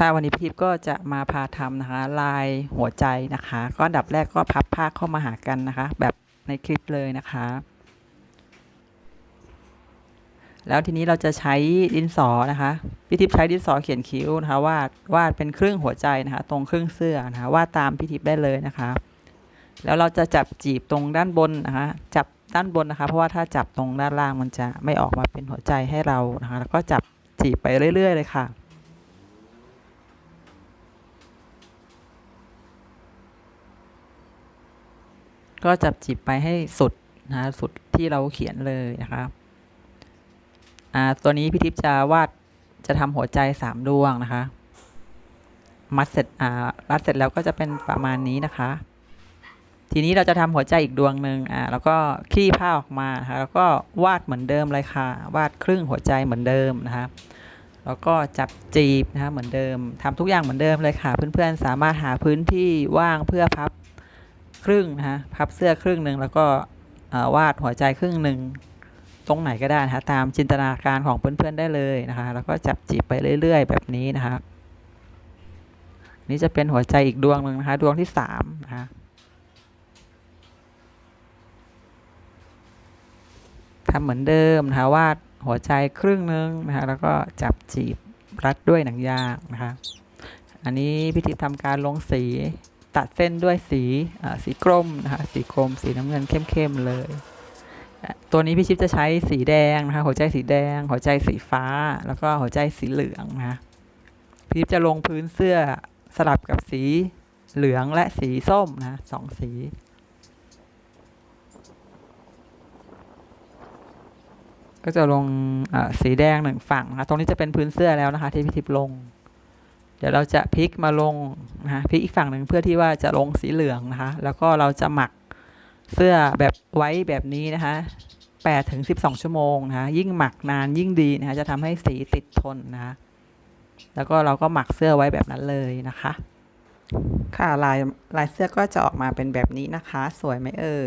ค่ะวันนี้พี่ทิพก็จะมาพาทำนะคะ ลายหัวใจนะคะ ก็อันดับแรกก็พับผ้าเข้ามาหากันนะคะ แบบในคลิปเลยนะคะ แล้วทีนี้เราจะใช้ดินสอนะคะพี่ทิพย์ใช้ดินสอเขียนคิ้วนะคะวาดวาดเป็นครึ่งหัวใจนะคะ ตรงครึ่งเสื้อนะคะวาดตามพี่ทิพย์ได้เลยนะคะ แล้วเราจะจับจีบตรงด้านบนนะคะ จับด้านบนนะคะ เพราะว่าถ้าจับตรงด้านล่างมันจะไม่ออกมาเป็นหัวใจให้เรานะคะ แล้วก็จับจีบไปเรื่อย ๆ เลยค่ะ ก็จับจีบไปให้สุดนะสุดที่เราเขียนเลยนะคะอ่าตัวนี้พี่ทิพย์จะวาดจะทำหัวใจสามดวงนะคะ มัดเสร็จอ่ารัดเสร็จแล้วก็จะเป็นประมาณนี้นะคะ ทีนี้เราจะทำหัวใจอีกดวงหนึ่งอ่าแล้วก็คลี่ผ้าออกมานะคะแล้วก็วาดเหมือนเดิมเลยค่ะ วาดครึ่งหัวใจเหมือนเดิมนะคะแล้วก็จับจีบนะคะเหมือนเดิมทำทุกอย่างเหมือนเดิมเลยค่ะ เพื่อนๆสามารถหาพื้นที่ว่างเพื่อพับ ครึ่งนะคะพับเสื้อครึ่งหนึ่งแล้วก็วาดหัวใจครึ่งหนึ่งตรงไหนก็ได้นะคะตามจินตนาการของเพื่อนๆได้เลยนะคะแล้วก็จับจีบไปเรื่อย ๆ แบบนี้นะคะนี่จะเป็นหัวใจอีกดวงหนึ่งนะคะดวงที่สามนะคะทำเหมือนเดิมนะคะวาดหัวใจครึ่งหนึ่งนะคะแล้วก็จับจีบรัดด้วยหนังยางนะคะ อันนี้พิธีทำการลงสี ตัดเส้นด้วยสีสีกรมนะคะสีกรมสีน้ำเงินเข้มๆเลย ตัวนี้พี่ชิปจะใช้สีแดงนะคะหัวใจสีแดง หัวใจสีฟ้า แล้วก็หัวใจสีเหลืองนะคะพี่ชิปจะลงพื้นเสื้อสลับกับสีเหลืองและสีส้มนะสองสีก็จะลงสีแดงหนึ่งฝั่งนะะตรงนี้จะเป็นพื้นเสื้อแล้วนะคะ ที่พี่ทิพลง เดี๋ยวเราจะพลิกมาลงนะพลิกอีกฝั่งหนึ่งเพื่อที่ว่าจะลงสีเหลืองนะคะ แล้วก็เราจะหมักเสื้อแบบไว้แบบนี้นะคะ8ถึง12 ชั่วโมงนะคะยิ่งหมักนานยิ่งดีนะคะจะทำให้สีติดทนนะคะแล้วก็เราก็หมักเสื้อไว้แบบนั้นเลยนะคะ ค่ะลายลายเสื้อก็จะออกมาเป็นแบบนี้นะคะ สวยไหมเอ่ย